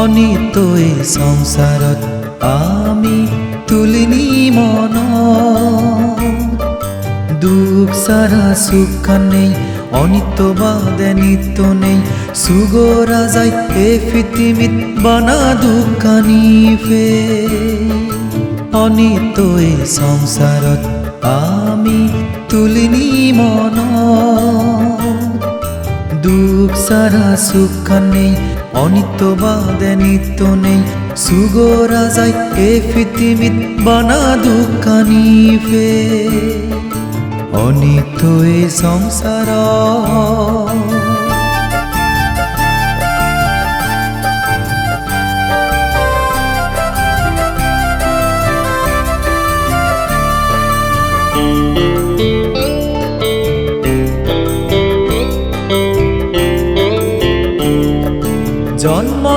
অনিত এই সংসাৰত আমি তুলিনি মন। দুখ সারা সুখ নেই অনিত্য বাদে নিত্য নেই। সুগরা যায় এ পৃথিবীত, বানা দুঃখানি ফে। অনিত্য এই সংসাৰত আমি তুলিনি মন। দুখ সারা সুখ নেই, অনিত্য বাদে নিত্য নেই। সুগরা যায় এ পৃথিবীত, বানা দুঃখানি ফে অনিত্য এ সংসার।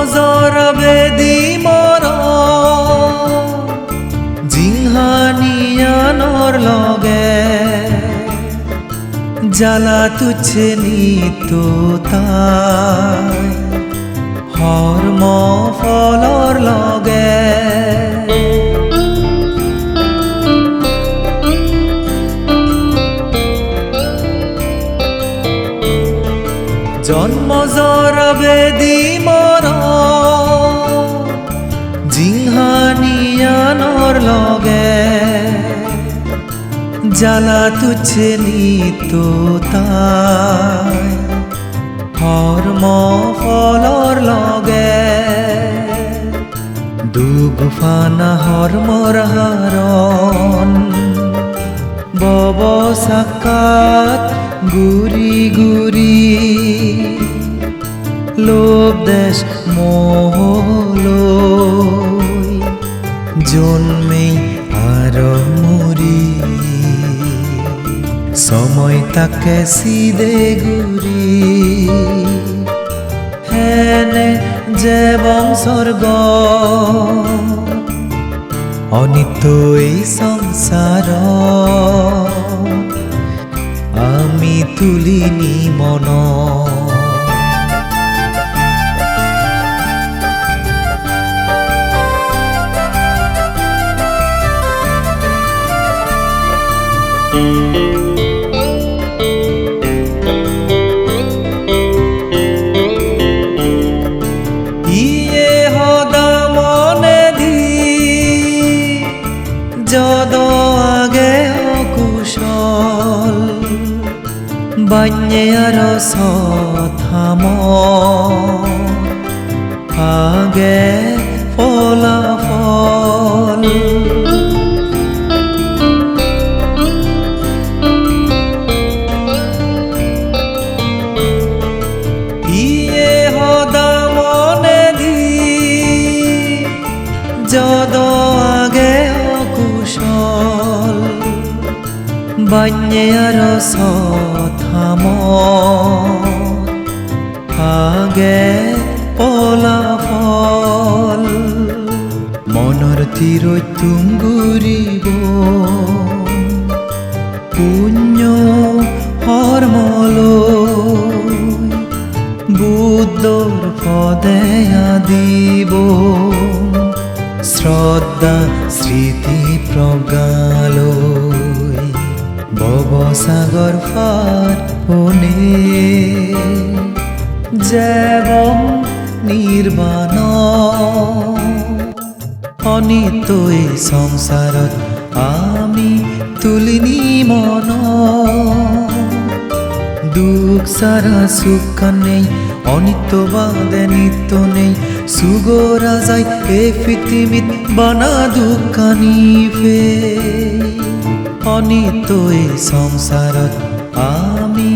জন্ম জর বেদি মর। জিংহানিয়ানর লগে জ্বালা তুচ্ছে নিত হর্ম ফলর লগে জন্ম জর বেদি মর লগে। জ্বালা তুচ্ছে নিত তাই। হর্ম ফলর লগে। দুগুফানা হর্মর হারণ। বব সাকাত গুরি গুরি। লোভ দেশ মোহলই জন্মেই আর মুরি সময় তাকে সিদে গুরি। হেনে যে বংশর্গ অনিত্য এই সংসার। আমি তুলিনি মন। ইয়ে হদা যদ আগে অকুশল বান্যে আর থাম আগে ফলাফল। যদ আগে অকুশল, বান্যে আর থাম আগে ফলাফল। মনৰ তীৰৈ তুংগুৰিব পুণ্য হৰ্মলৈ বুদ্ধর পদে দিব শ্রদ্ধা স্মৃতি প্রজ্ঞালয় ববসাগর ফার হনে যেবং নির্বাণ অনিত এই সংসাৰত আমি তুলিনি মন। দুখ সারা সুখ নেই অনিত্য বাদে নিত্য নেই। সুগরা যায় এ পৃথিবীত, বানা দুঃখানি ফে অনিত্য এই সংসাৰত আমি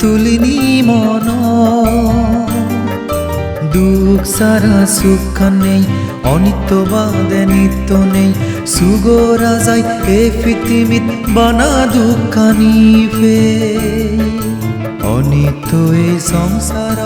তুলিনি মন। দুখ সারা সুখ নেই অনিত্য বাদে নিত্য নেই। সুগরা যায় এ পৃথিবীত, বানা দুঃখানি ফে অনিত্য এই সংসার